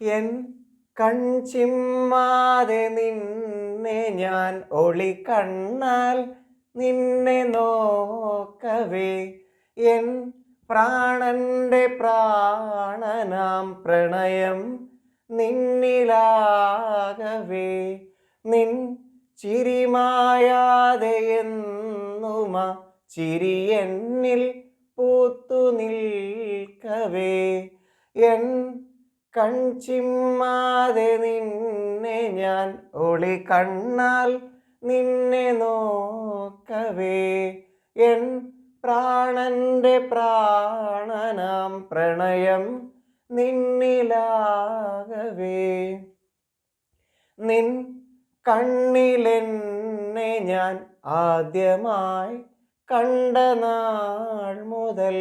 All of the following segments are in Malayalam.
എൻ കൺചിമ്മാതെ നിന്നെ ഞാൻ ഒളി കണ്ണാൽ നിന്നെ നോക്കവേ. എൻ പ്രാണന്റെ പ്രാണനാം പ്രണയം നിന്നിലാകവേ. നിൻ ചിരിമായാതെ എന്നുമ ചിരി എന്നിൽ പൂത്തു നിൽക്കവേ. എൻ കൺചിമ്മാതെ നിന്നെ ഞാൻ ഒളി കണ്ണാൽ നിന്നെ നോക്കവേ. എൻ പ്രാണന്റെ പ്രാണനാം പ്രണയം നിന്നിലാകവേ. നിൻ കണ്ണിലെന്നെ ഞാൻ ആദ്യമായി കണ്ട നാൾ മുതൽ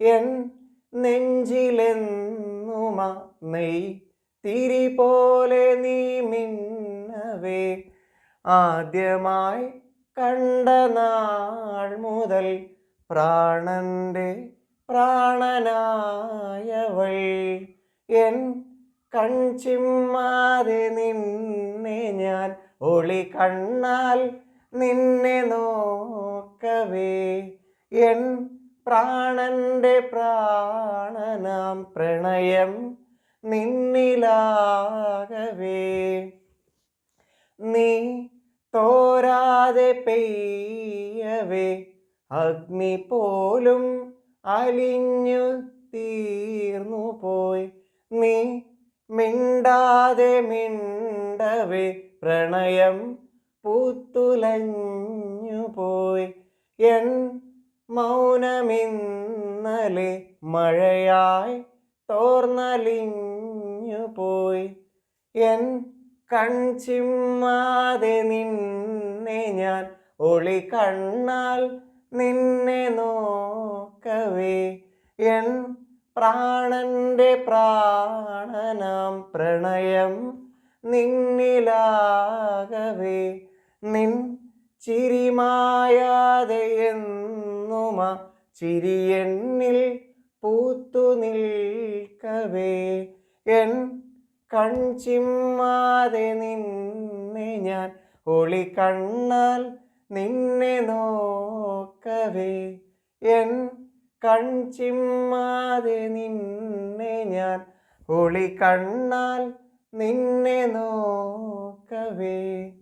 എൻ നെഞ്ചിലെന്നുമ നെയ് തിരി പോലെ നീ മിന്നവേ. ആദ്യമായി കണ്ട നാൾ മുതൽ പ്രാണന്റെ പ്രാണനായവൾ. എൻ കൺചിമ്മാതെ നിന്നെ ഞാൻ ഒളി കണ്ണാൽ നിന്നെ നോക്കവേ. എൻ പ്രാണന്റെ പ്രാണനാം പ്രണയം നിന്നിലാകവേ. നീ തോരാതെ പെയ്യവേ. അഗ്നി പോലും അലിഞ്ഞു തീർന്നു പോയി. നീ മിണ്ടാതെ മിണ്ടവേ. പ്രണയം പൂത്തുലഞ്ഞു പോയി. എൻ മൗനമിന്നലെ മഴയായി തോർന്നലിഞ്ഞു പോയി. എൻ കൺചിമ്മാതെ നിന്നെ ഞാൻ ഒളി കണ്ണാൽ നിന്നെ നോക്കവേ. എൻ പ്രാണന്റെ പ്രാണനാം പ്രണയം നിന്നിലാകവേ. നിൻ ചിരിമായാതെ എന്നുമ ചിരി ചിരിയെണ്ണിൽ പൂത്തു നിൽക്കവേ. എൻ കൺചിമ്മാതെ നിന്നെ ഞാൻ ഒളി കണ്ണാൽ നിന്നെ നോക്കവേ. എൻ കൺചിമ്മാതെ നിന്നെ ഞാൻ ഒളി കണ്ണാൽ നിന്നെ നോക്കവേ.